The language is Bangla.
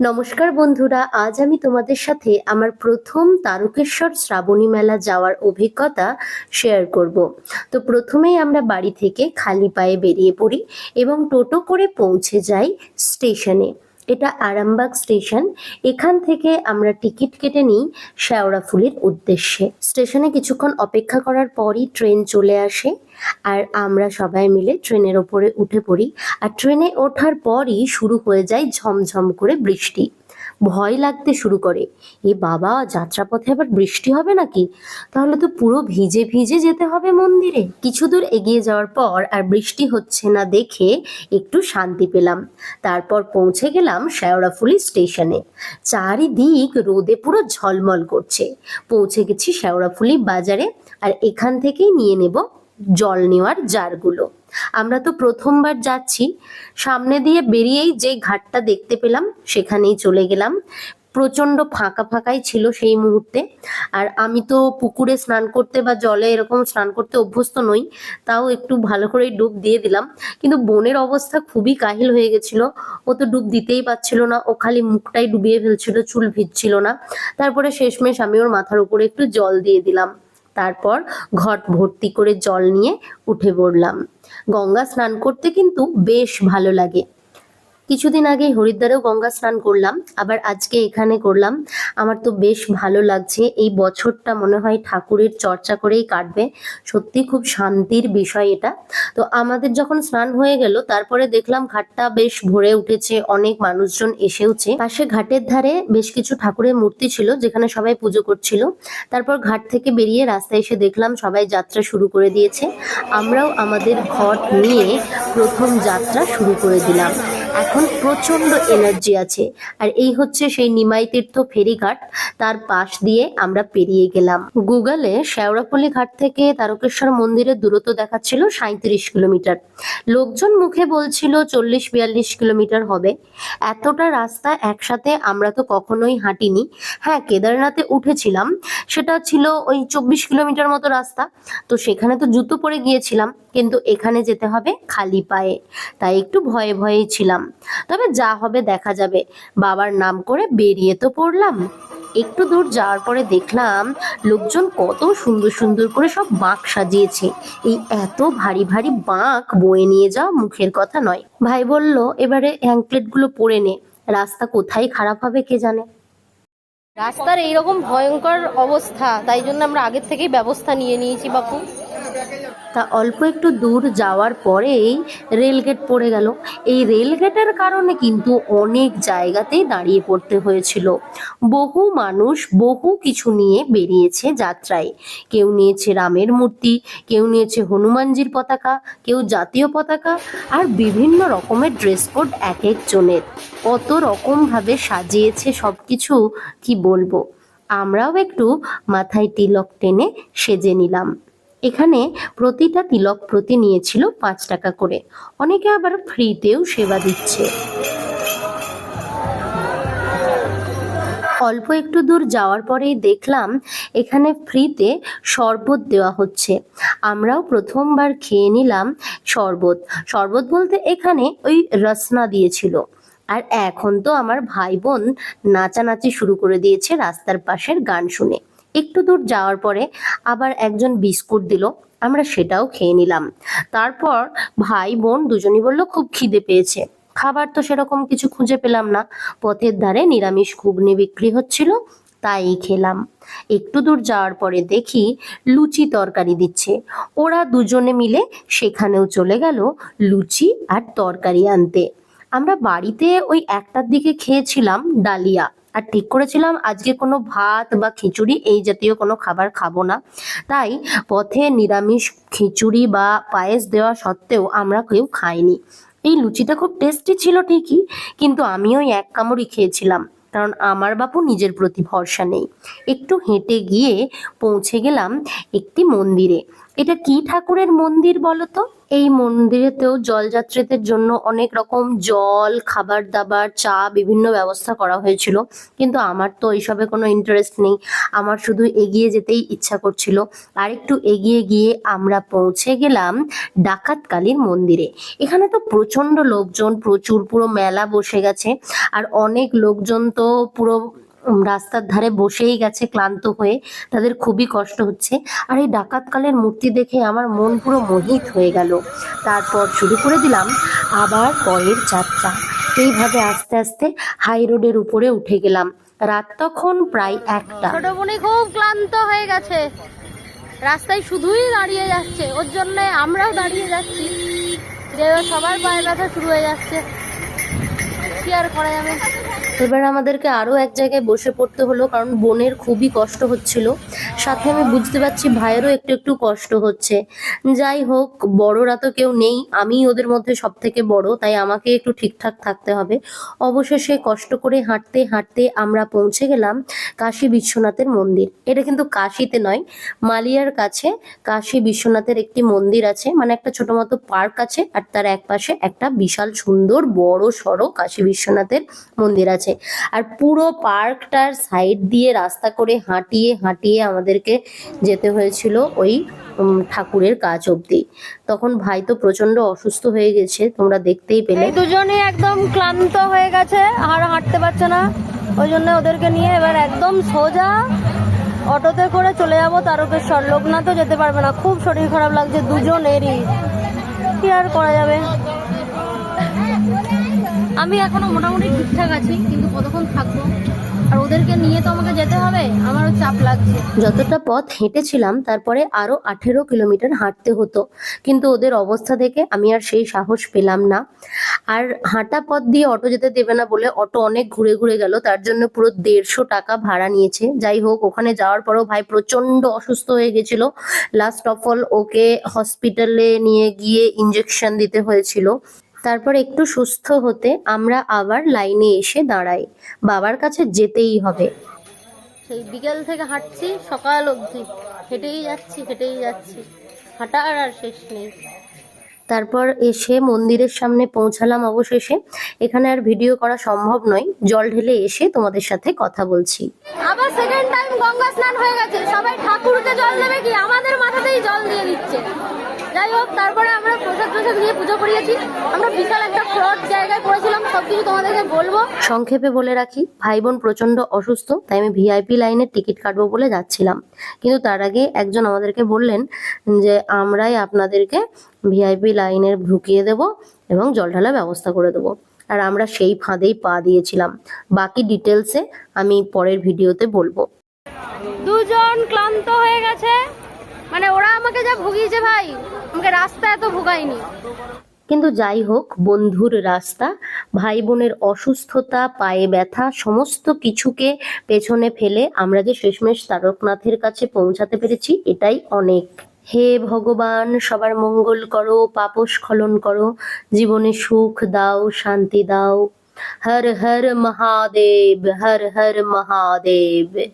নমস্কার বন্ধুরা, আজ আমি তোমাদের সাথে আমার প্রথম তারকেশ্বর শ্রাবণী মেলা যাওয়ার অভিজ্ঞতা শেয়ার করব। তো প্রথমেই আমরা বাড়ি থেকে খালি পায়ে বেরিয়ে পড়ি এবং টোটো করে পৌঁছে যাই স্টেশনে এটা আরামবাগ স্টেশন। এখান থেকে আমরা টিকিট কেটে নিই শেওড়াফুলির উদ্দেশ্যে। স্টেশনে কিছুক্ষণ অপেক্ষা করার পরই ট্রেন চলে আসে আর আমরা সবাই মিলে ট্রেনের ওপরে উঠে পড়ি। আর ট্রেনে ওঠার পরই শুরু হয়ে যায় ঝমঝম করে বৃষ্টি। ভয় লাগতে শুরু করে। এ বাবা, যাত্রাপথে আবার বৃষ্টি হবে নাকি? তাহলে তো পুরো ভিজে ভিজে যেতে হবে মন্দিরে। কিছু দূর এগিয়ে যাওয়ার পর আর বৃষ্টি হচ্ছে না দেখে একটু শান্তি পেলাম। তারপর পৌঁছে গেলাম শেওড়াফুলি স্টেশনে। চারিদিক রোদে পুরো ঝলমল করছে। পৌঁছে গেছি শেওড়াফুলি বাজারে আর এখান থেকেই নিয়ে নেব জল নেওয়ার জারগুলো। আমরা তো প্রথমবার যাচ্ছি। সামনে দিয়ে বেরিয়েই যে ঘাটটা দেখতে পেলাম, সেখানেই চলে গেলাম। প্রচণ্ড ফাঁকা ফাঁকাই ছিল সেই মুহূর্তে। আর আমি তো পুকুরে স্নান করতে বা জলে এরকম স্নান করতে অভ্যস্ত নই, তাও একটু ভালো করে ডুব দিয়ে দিলাম। কিন্তু বোনের অবস্থা খুবই কাহিল হয়ে গেছিল। ও তো ডুব দিতেই পারছিল না, ও খালি মুখটাই ডুবিয়ে ফেলছিল, চুল ভিজছিল না। তারপরে শেষমেশ আমি ওর মাথার উপরে একটু জল দিয়ে দিলাম। তারপর ঘট ভর্তি করে জল নিয়ে উঠে পড়লাম। গঙ্গা স্নান করতে কিন্তু বেশ ভালো লাগে। কিছুদিন আগে হরিদ্বারেও গঙ্গা স্নান করলাম, আবার আজকে এখানে করলাম। আমার তো বেশ ভালো লাগছে, এই বছরটা মনে হয় ঠাকুরের চর্চা করেই কাটবে। সত্যি খুব শান্তির বিষয় এটা। তো আমাদের যখন স্নান হয়ে গেল, তারপরে দেখলাম ঘাটটা বেশ ভরে উঠেছে, অনেক মানুষজন এসেওছে। পাশে ঘাটের ধারে বেশ কিছু ঠাকুরের মূর্তি ছিল, যেখানে সবাই পুজো করছিল। তারপর ঘাট থেকে বেরিয়ে রাস্তায় এসে দেখলাম সবাই যাত্রা শুরু করে দিয়েছে। আমরাও আমাদের ঘট নিয়ে প্রথম যাত্রা শুরু করে দিলাম। এখন প্রচণ্ড এনার্জি আছে। আর এই হচ্ছে সেই নিমাই তীর্থ ফেরিঘাট, তার পাশ দিয়ে আমরা পেরিয়ে গেলাম। গুগলে শেওড়াপল্লী ঘাট থেকে তারকেশ্বর মন্দিরের দূরত্ব দেখাচ্ছিল সাঁত্রিশ কিলোমিটার। লোকজন মুখে বলছিল চল্লিশ বিয়াল্লিশ কিলোমিটার হবে। এতটা রাস্তা একসাথে আমরা তো কখনোই হাঁটিনি। হ্যাঁ কেদারনাথে উঠেছিলাম, সেটা ছিল ওই চব্বিশ কিলোমিটার মতো রাস্তা। তো সেখানে তো জুতো পরে গিয়েছিলাম। কিন্তু এখানে যেতে হবে খালি পায়ে। তাই একটু ভয়ে ভয়েই ছিলাম। তবে যা হবে দেখা যাবে। বাবার নাম করে বেরিয়ে তো পড়লাম। একটু দূর যাওয়ার পরে দেখলাম লোকজন কত সুন্দর সুন্দর করে সব বাঁক সাজিয়েছে। এই এত ভারী ভারী বাঁক বয়ে নিয়ে যাওয়া মুখের কথা নয়। ভাই বলল, এবারে হ্যাংপ্লেটগুলো পরে নে। রাস্তা কোথায় খারাপ হবে কে জানে? রাস্তার এইরকম ভয়ঙ্কর অবস্থা। তাই জন্য আমরা আগের থেকেই ব্যবস্থা নিয়ে নিয়েছি, বাপু। তা অল্প একটু দূর যাওয়ার পরেই রেলগেট পড়ে গেল। এই রেলগেটের কারণে কিন্তু অনেক জায়গাতেই দাঁড়িয়ে পড়তে হয়েছিল। বহু মানুষ বহু কিছু নিয়ে বেরিয়েছে যাত্রায়। কেউ নিয়েছে রামের মূর্তি, কেউ নিয়েছে হনুমানজির পতাকা, কেউ জাতীয় পতাকা আর বিভিন্ন রকমের ড্রেস কোড এক একজনের। কত রকমভাবে সাজিয়েছে সব কিছু কি বলব? আমরাও একটু মাথায় তিলক টেনে সেজে নিলাম। এখানে প্রতিটা তিলক প্রতি নিয়েছিল পাঁচ টাকা করে। অনেকে আবার ফ্রিতেও সেবা দিচ্ছে। অল্প একটু দূর যাওয়ার পরেই দেখলাম এখানে ফ্রিতে শরবত দেওয়া হচ্ছে। আমরাও প্রথমবার খেয়ে নিলাম শরবত। শরবত বলতে এখানে ওই রসনা দিয়েছিল। আর এখন তো আমার ভাই বোন নাচানাচি শুরু করে দিয়েছে রাস্তার পাশের গান শুনে। একটু দূর যাওয়ার পরে আবার একজন বিস্কুট দিল, আমরা সেটাও খেয়ে নিলাম। তারপর ভাই বোন দুজনই বলল, খুব খিদে পেয়েছে। খাবার তো সেরকম কিছু খুঁজে পেলাম না। পথের ধারে নিরামিষ ঘুগনি বিক্রি হচ্ছিল, তাই খেলাম। একটু দূর যাওয়ার পরে দেখি লুচি তরকারি দিচ্ছে। ওরা দুজনে মিলে সেখানেও চলে গেল লুচি আর তরকারি আনতে। আমরা বাড়িতে ওই একটার দিকে খেয়েছিলাম ডালিয়া। আর ঠিক করেছিলাম, আজকে কোনো ভাত বা খিচুড়ি, এই জাতীয় কোনো খাবার খাব না। তাই পথে নিরামিষ খিচুড়ি বা পায়েস দেওয়া সত্ত্বেও আমরা কেউ খাইনি। এই লুচিটা খুব টেস্টি ছিল ঠিকই, কিন্তু আমি ওই এক কামড়ই খেয়েছিলাম, কারণ আমার বাপু নিজের প্রতি ভরসা নেই। একটু হেঁটে গিয়ে পৌঁছে গেলাম একটি মন্দিরে। এটা কি ঠাকুরের মন্দির বলো তো এই মন্দিরেতেও জলযাত্রীদের জন্য অনেক রকম জল খাবার দাবার চা বিভিন্ন ব্যবস্থা করা হয়েছিল। কিন্তু আমার তো এইসবে কোনো ইন্টারেস্ট নেই। আমার শুধু এগিয়ে যেতেই ইচ্ছা করছিল। আর একটু এগিয়ে গিয়ে আমরা পৌঁছে গেলাম ডাকাত কালীর মন্দিরে। এখানে তো প্রচণ্ড লোকজন, প্রচুর, পুরো মেলা বসে গেছে। আর অনেক লোকজন তো পুরো রাস্তার ধারে বসেই গেছে, ক্লান্ত হয়ে। তাদের খুবই কষ্ট হচ্ছে। আর এই ডাকাতকালের মূর্তি দেখে আমার মন পুরো মোহিত হয়ে গেল। তারপর শুরু করে দিলাম আবার পরের যাত্রা। এইভাবে আস্তে আস্তে হাই রোডের উপরে উঠে গেলাম। রাত তখন প্রায় একটা। ছোট বোনি খুব ক্লান্ত হয়ে গেছে। রাস্তায় শুধুই দাঁড়িয়ে যাচ্ছে। ওর জন্য আমরাও দাঁড়িয়ে যাচ্ছি। যে সবার পায়ে ব্যথা শুরু হয়ে যাচ্ছে। কি আর করা যাবে এবার আমাদেরকে আরও এক জায়গায় বসে পড়তে হলো, কারণ বোনের খুবই কষ্ট হচ্ছিল। সাথে আমি বুঝতে পারছি ভাইয়েরও একটু একটু কষ্ট হচ্ছে। যাই হোক, বড়রা তো কেউ নেই আমি ওদের মধ্যে সব থেকে বড়, তাই আমাকে একটু ঠিকঠাক থাকতে হবে। অবশেষে কষ্ট করে হাঁটতে হাঁটতে আমরা পৌঁছে গেলাম কাশী বিশ্বনাথের মন্দির। এটা কিন্তু কাশিতে নয়, মালিয়ার কাছে কাশী বিশ্বনাথের একটি মন্দির আছে। মানে একটা ছোট মতো পার্ক আছে, আর তার এক পাশে একটা বিশাল সুন্দর বড় সড়ো কাশী বিশ্বনাথের মন্দির আছে। আর পুরো পার্কটার সাইড দিয়ে রাস্তা করে হাঁটিয়ে হাঁটিয়ে আমাদেরকে যেতে হয়েছিল ওই ঠাকুরের কাজ অবধি। তখন ভাই তো প্রচণ্ড অসুস্থ হয়ে গেছে, তোমরা দেখতেই পেলে। দুজনে একদম ক্লান্ত হয়ে গেছে, আর হাঁটতে পারছে না। ওই জন্য ওদেরকে নিয়ে এবার একদম সোজা অটোতে করে চলে যাব তারকেশ্বর। লোকনাথও যেতে পারবে না, খুব শরীর খারাপ লাগছে, দুজনেরই। কি আর করা যাবে? আমি এখনও মোটামুটি ঠিকঠাক আছি, কিন্তু কতক্ষণ থাকব? আর ওদেরকে নিয়ে তো আমাকে যেতে হবে? আমারও চাপ লাগছে। যতটা পথ হেঁটেছিলাম, তারপরে আরও আঠেরো কিলোমিটার হাঁটতে হতো। কিন্তু ওদের অবস্থা দেখে আমি আর সেই সাহস পেলাম না। আর হাঁটা পথ দিয়ে অটো যেতে দেবে না বলে অটো অনেক ঘুরে ঘুরে গেল। তার জন্য পুরো দেড়শো টাকা ভাড়া নিয়েছে। যাই হোক, ওখানে যাওয়ার পরেও ভাই প্রচণ্ড অসুস্থ হয়ে গেছিল। লাস্ট অফ অল ওকে হসপিটালে নিয়ে গিয়ে ইঞ্জেকশন দিতে হয়েছিল। তারপর একটু সুস্থ হতে আমরা আবার লাইনে এসে দাঁড়াই। বাবার কাছে যেতেই হবে। সেই বিকেল থেকে হাঁটছি, সকাল অবধি। হেঁটেই যাচ্ছি হেঁটেই যাচ্ছি। হাঁটার আর শেষ নেই। তারপর এসে মন্দিরের সামনে পৌঁছালাম অবশেষে। এখানে আর ভিডিও করা সম্ভব নয়। জল ঢেলে এসে তোমাদের সাথে কথা বলছি। আবার সেকেন্ড টাইম গঙ্গা স্নান হয়ে গেছে। সবাই ঠাকুরকে জল দেবে কি? আমাদের মাথাতেই জল দিয়ে দিচ্ছে। যাই হোক, তারপরে আমরা প্রসাদ প্রসাদ নিয়ে পুজো করিয়েছি। আমরা বিশাল একটা ফ্রড জায়গায় করেছিলাম সবকিছু তোমাদেরকে বলব। সংক্ষেপে বলে রাখি ভাই বোন প্রচণ্ড অসুস্থ, তাই আমি ভিআইপি লাইনের টিকিট কাটবো বলে যাচ্ছিলাম। কিন্তু তার আগে একজন আমাদেরকে বললেন যে, আমরাই আপনাদেরকে ভিআইপি লাইনের ঢুকিয়ে দেব এবং জল ঢালার ব্যবস্থা করে দেবো। আর আমরা সেই ফাঁদেই পা দিয়েছিলাম। বাকি ডিটেলসে আমি পরের ভিডিওতে বলব। দুজন ক্লান্ত হয়ে গেছে। মানে ওরা আমাকে যা ভুগিয়েছে ভাই, আমাকে রাস্তা এত ভুগায়নি। কিন্তু যাই হোক, বন্ধুর রাস্তা ভাই বোনের অসুস্থতা, পায়ে ব্যথা, সমস্ত কিছুকে পেছনে ফেলে আমরা যে শেষমেশ তারকনাথের কাছে পৌঁছাতে পেরেছি, এটাই অনেক। হে ভগবান, সবার মঙ্গল করো পাপস্খলন করো, জীবনে সুখ দাও, শান্তি দাও। হর হর মহাদেব, হর হর মহাদেব।